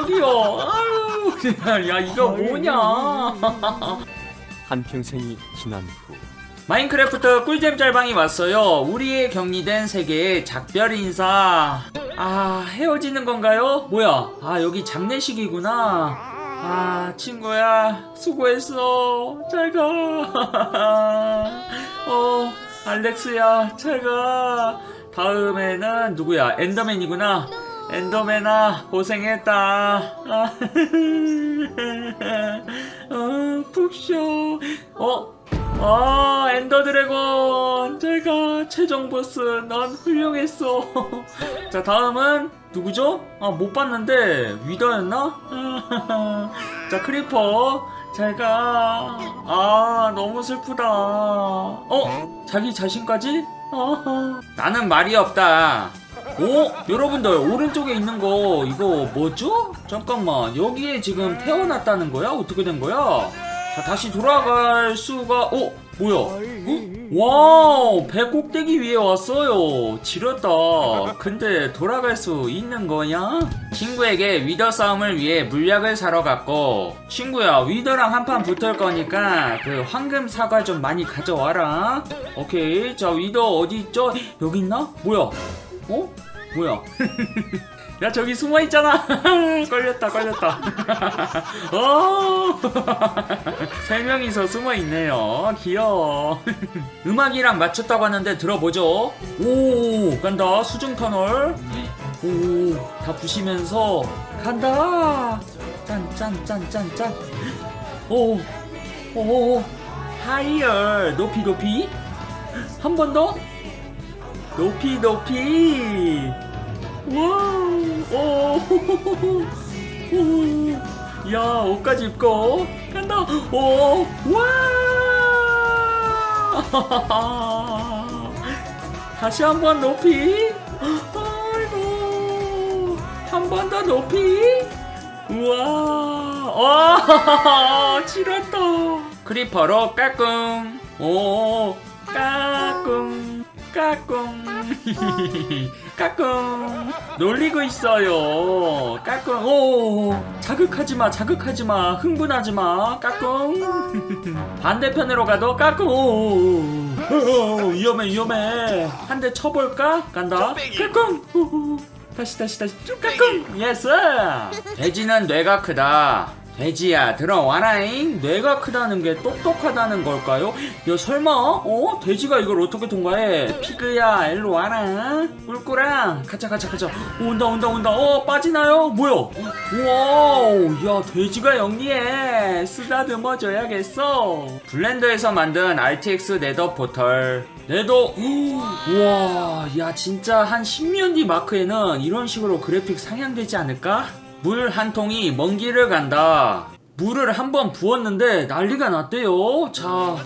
저기요. 아유, 야 이거 뭐냐? 한 평생이 지난 후 마인크래프트 꿀잼 짤방이 왔어요. 우리의 격리된 세계의 작별 인사. 아, 헤어지는 건가요? 뭐야? 아, 여기 장례식이구나. 아, 친구야, 수고했어. 잘 가. 어, 알렉스야, 잘 가. 다음에는 누구야? 엔더맨이구나. 엔더맨아, 고생했다. 아, 어, 푹 쉬어. 어? 아 엔더 드래곤 제가 최종 보스 넌 훌륭했어 자 다음은 누구죠? 아 못 봤는데 위더였나? 자 크리퍼 잘가 아 너무 슬프다 어? 자기 자신까지? 어, 나는 말이 없다 오 여러분들 오른쪽에 있는 거 이거 뭐죠? 잠깐만 여기에 지금 태어났다는 거야? 어떻게 된 거야? 자 다시 돌아갈 수가 어 뭐야 어? 와우 배 꼭대기 위에 왔어요 지렸다 근데 돌아갈 수 있는 거야? 친구에게 위더 싸움을 위해 물약을 사러 갔고 친구야 위더랑 한판 붙을 거니까 그 황금 사과 좀 많이 가져와라 오케이 자 위더 어디 있죠? 여기 있나? 뭐야 어? 뭐야? 야 저기 숨어 있잖아. 걸렸다 걸렸다. 어. 세 명이서 숨어 있네요. 귀여워. 음악이랑 맞췄다고 하는데 들어보죠. 오 간다. 수중 터널. 오다 부시면서 간다. 짠짠짠짠짠. 오오 하이어 높이 높이. 한 번 더 높이 높이. 와우. 오, 오, 야 옷까지 입고. 간다. 오, 와. 다시 한 번 높이. 아이고. 한 번 더 높이. 우와. 와. 치렀다. 크리퍼로 까꿍 오. 까꿍 까꿍. 까꿍. 놀리고 있어요. 까꿍. 오 자극하지 마 자극하지 마. 흥분하지 마. 까꿍. 반대편으로 가도 까꿍. 오, 오, 위험해 위험해. 한 대 쳐볼까? 간다. 까꿍. 오, 다시 다시 다시. 쭉 까꿍. 예스. 돼지는 뇌가 크다 돼지야 들어와라잉. 뇌가 크다는 게 똑똑하다는 걸까요? 야 설마 어? 돼지가 이걸 어떻게 통과해? 피그야 일로 와라. 꿀꿀아. 가자 가자 가자. 온다 온다 온다. 어 빠지나요? 뭐야? 와우 야 돼지가 영리해. 쓰다듬어 줘야겠어. 블렌더에서 만든 RTX 네더 포털. 네더 우와 야 진짜 한 10년 뒤 마크에는 이런 식으로 그래픽 상향되지 않을까? 물 한 통이 먼 길을 간다. 물을 한 번 부었는데 난리가 났대요. 자,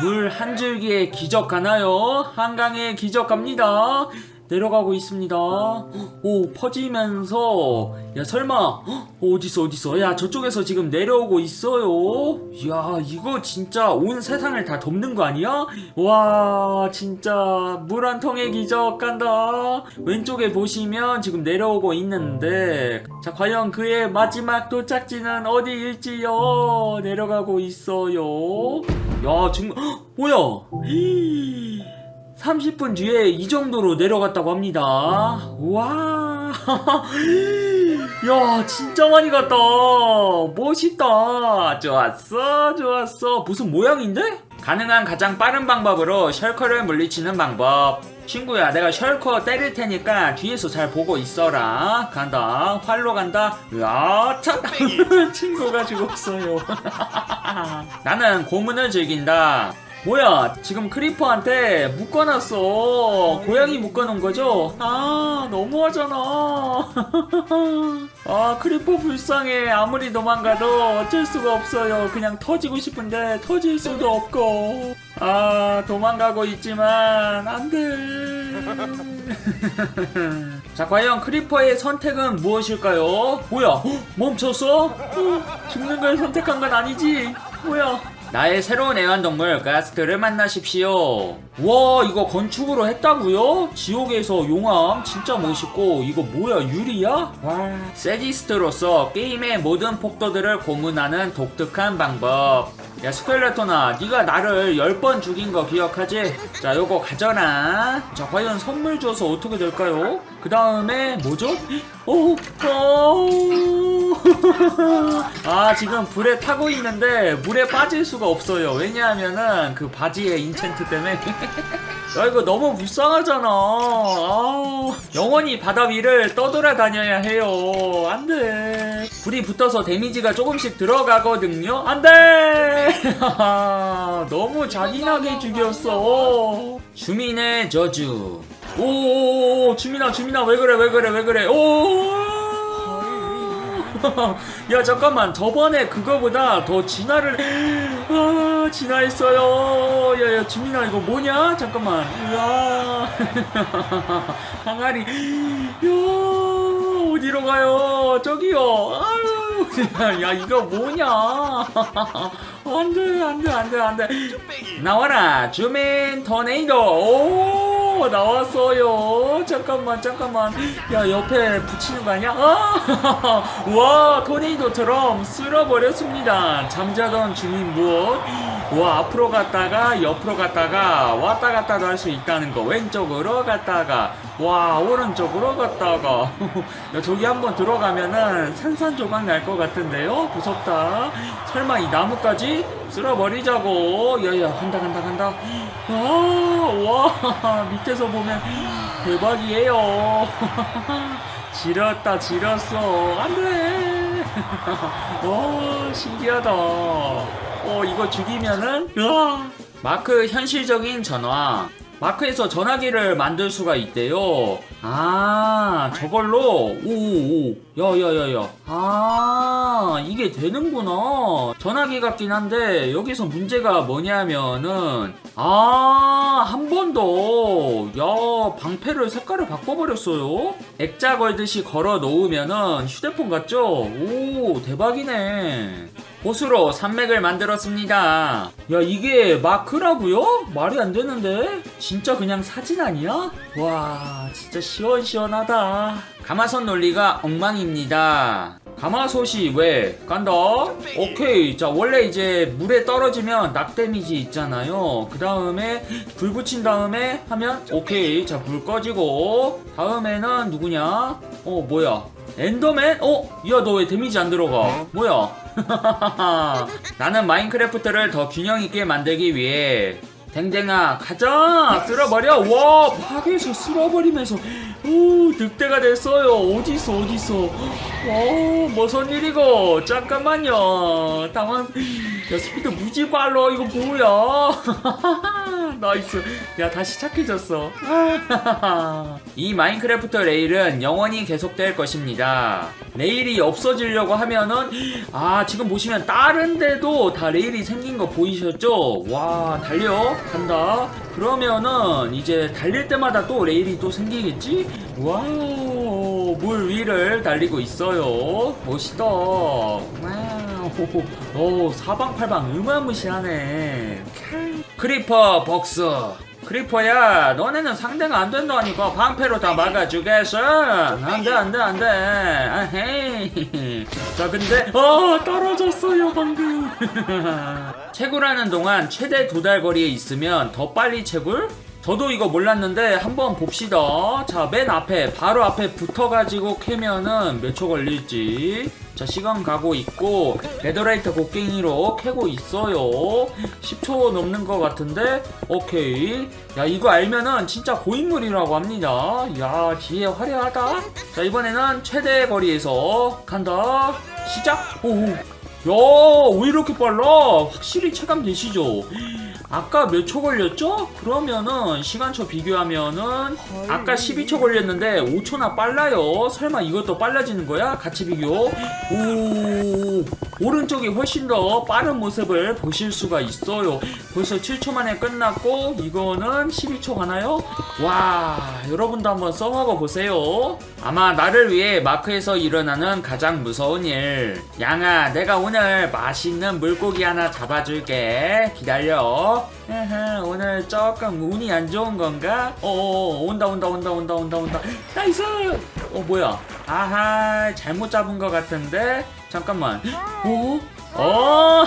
물 한 줄기에 기적 가나요? 한강에 기적 갑니다. 내려가고 있습니다. 오, 퍼지면서, 야, 설마, 어디서, 어디서, 야, 저쪽에서 지금 내려오고 있어요. 야, 이거 진짜 온 세상을 다 덮는 거 아니야? 와, 진짜, 물 한 통의 기적 간다. 왼쪽에 보시면 지금 내려오고 있는데, 자, 과연 그의 마지막 도착지는 어디일지요? 내려가고 있어요. 야, 지금, 헉, 뭐야? 30분 뒤에 이 정도로 내려갔다고 합니다. 와. 야, 진짜 많이 갔다. 멋있다. 좋았어, 좋았어. 무슨 모양인데? 가능한 가장 빠른 방법으로 셜커를 물리치는 방법. 친구야, 내가 셜커 때릴 테니까 뒤에서 잘 보고 있어라. 간다. 활로 간다. 야, 참. 친구가 죽었어요. 나는 고문을 즐긴다. 뭐야 지금 크리퍼한테 묶어놨어. 고양이 묶어놓은 거죠? 아 너무하잖아. 아 크리퍼 불쌍해. 아무리 도망가도 어쩔 수가 없어요. 그냥 터지고 싶은데 터질 수도 없고. 아 도망가고 있지만 안돼. 자 과연 크리퍼의 선택은 무엇일까요? 뭐야? 헉, 멈췄어? 어, 죽는 걸 선택한 건 아니지? 뭐야 나의 새로운 애완동물 가스트를 만나십시오. 와 이거 건축으로 했다고요? 지옥에서 용암 진짜 멋있고 이거 뭐야 유리야? 와 세디스트로서 게임의 모든 폭도들을 고문하는 독특한 방법. 야 스켈레톤아 네가 나를 10번 죽인 거 기억하지? 자 요거 가져라 자 과연 선물 줘서 어떻게 될까요? 그 다음에 뭐죠? 오, 어... 아 지금 불에 타고 있는데 물에 빠질 수가 없어요. 왜냐하면은 그 바지의 인챈트 때문에. 야 이거 너무 불쌍하잖아. 아, 영원히 바다 위를 떠돌아 다녀야 해요. 안돼. 불이 붙어서 데미지가 조금씩 들어가거든요. 안돼! 너무 잔인하게 죽였어. 주민의 저주. 오 주민아 주민아 왜 그래 왜 그래 왜 그래? 오 야 잠깐만. 저번에 그거보다 더 진화를 아 진화했어요. 야야 주민아 이거 뭐냐? 잠깐만. 야. 항아리. 야 어디로 가요? 저기요. 아유. 야 이거 뭐냐? 안돼 안돼 안돼 안돼. 나와라. 주민 토네이도. 오 나왔어요. 잠깐만 잠깐만. 야 옆에 붙이는 거 아니야? 아! 와 토네이도처럼 쓸어버렸습니다. 잠자던 주민 무엇 와 앞으로 갔다가 옆으로 갔다가 왔다 갔다도 할 수 있다는 거 왼쪽으로 갔다가 와 오른쪽으로 갔다가. 야 저기 한번 들어가면은 산산조각 날 것 같은데요? 무섭다. 설마 이 나무까지 쓸어버리자고. 야야 간다 간다 간다. 아와 밑에서 보면 대박이에요. 지렸다 지렸어. 안돼. 와 신기하다 어 이거 죽이면은 으아. 마크 현실적인 전화 마크에서 전화기를 만들 수가 있대요. 아, 저걸로 오오 야야야야. 아, 이게 되는구나. 전화기 같긴 한데 여기서 문제가 뭐냐면은 아, 한 번 더. 야, 방패를 색깔을 바꿔 버렸어요. 액자 걸듯이 걸어 놓으면은 휴대폰 같죠? 오, 대박이네. 보수로 산맥을 만들었습니다. 야, 이게 마크라고요? 말이 안 되는데? 진짜 그냥 사진 아니야? 와, 진짜 시원시원하다. 가마솥 논리가 엉망입니다. 가마솥이 왜? 간다? 오케이. 자, 원래 이제 물에 떨어지면 낙 데미지 있잖아요. 그 다음에 불 붙인 다음에 하면 오케이. 자, 불 꺼지고. 다음에는 누구냐? 어, 뭐야? 엔더맨? 어? 야, 너 왜 데미지 안 들어가? 뭐야? 나는 마인크래프트를 더 균형 있게 만들기 위해 댕댕아 가자! 쓸어버려! 와 파괴해서 쓸어버리면서. 오 늑대가 됐어요. 어디있어 어디있어? 와 무슨 일이고? 잠깐만요. 당황. 야 스피드 무지 빨라. 이거 뭐야? 나이스. 야 다시 착해졌어. 이 마인크래프트 레일은 영원히 계속될 것입니다. 레일이 없어지려고 하면은 아 지금 보시면 다른 데도 다 레일이 생긴 거 보이셨죠? 와 달려 간다. 그러면은 이제 달릴 때마다 또 레일이 또 생기겠지? 와우 물 위를 달리고 있어요. 멋있다. 와우. 오 사방팔방 어마무시하네. 크리퍼 복수 크리퍼야 너네는 상대가 안 된다니까. 방패로 다 막아주겠어. 안돼 안돼 안돼. 아헤이 자 근데 어 떨어졌어요 방금 채굴하는 동안 최대 도달 거리에 있으면 더 빨리 채굴? 저도 이거 몰랐는데 한번 봅시다. 자, 맨 앞에, 바로 앞에 붙어가지고 캐면은 몇 초 걸릴지. 자, 시간 가고 있고, 레더라이트 곡괭이로 캐고 있어요. 10초 넘는 것 같은데, 오케이. 야, 이거 알면은 진짜 고인물이라고 합니다. 야, 뒤에 화려하다. 자, 이번에는 최대 거리에서 간다. 시작! 오, 야, 왜 이렇게 빨라? 확실히 체감되시죠? 아까 몇 초 걸렸죠? 그러면은 시간초 비교하면은 아까 12초 걸렸는데 5초나 빨라요. 설마 이것도 빨라지는 거야? 같이 비교. 오, 오른쪽이 훨씬 더 빠른 모습을 보실 수가 있어요. 벌써 7초 만에 끝났고 이거는 12초 가나요? 와, 여러분도 한번 써먹어 보세요. 아마 나를 위해 마크에서 일어나는 가장 무서운 일. 양아, 내가 오늘 맛있는 물고기 하나 잡아줄게. 기다려. 오늘 조금 운이 안 좋은 건가? 어, 어, 온다, 온다, 온다, 온다, 온다, 온다. 나이스! 어, 뭐야? 아하, 잘못 잡은 것 같은데? 잠깐만. 어? 어,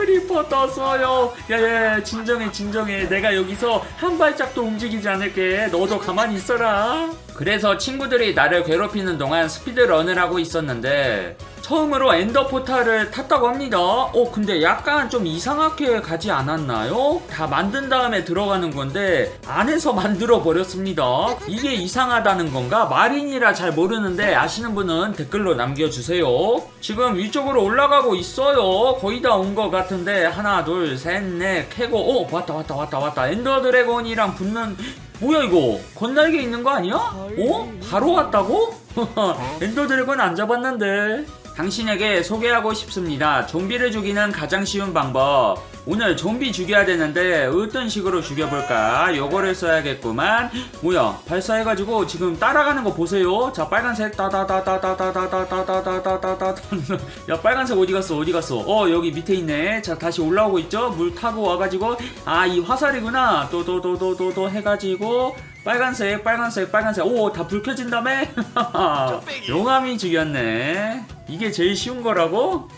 크리퍼 떴어요. 야야, 진정해, 진정해. 내가 여기서 한 발짝도 움직이지 않을게. 너도 가만히 있어라. 그래서 친구들이 나를 괴롭히는 동안 스피드런을 하고 있었는데 처음으로 엔더 포탈을 탔다고 합니다. 어, 근데 약간 좀 이상하게 가지 않았나요? 다 만든 다음에 들어가는 건데 안에서 만들어 버렸습니다. 이게 이상하다는 건가? 마린이라 잘 모르는데 아시는 분은 댓글로 남겨주세요. 지금 위쪽으로 올라가고 있어요. 거의 다 온 것 같 은데 하나, 둘, 셋, 넷 캐고 어 왔다 왔다 왔다 왔다 엔더 드래곤이랑 붙는 뭐야 이거 건날개 있는 거 아니야? 어? 바로 왔다고? 엔더 드래곤 안 잡았는데 당신에게 소개하고 싶습니다. 좀비를 죽이는 가장 쉬운 방법. 오늘 좀비 죽여야 되는데 어떤 식으로 죽여볼까? 요거를 써야겠구만. 뭐야? 발사해가지고 지금 따라가는 거 보세요. 자 빨간색 따다다다다다다다다다다다다다. 야 빨간색 어디 갔어? 어디 갔어? 어 여기 밑에 있네. 자 다시 올라오고 있죠? 물 타고 와가지고 아 이 화살이구나. 또 또 또 또 또 또 해가지고 빨간색 빨간색 빨간색. 오 다 불 켜진 다음에? 용암이 죽였네. 이게 제일 쉬운 거라고?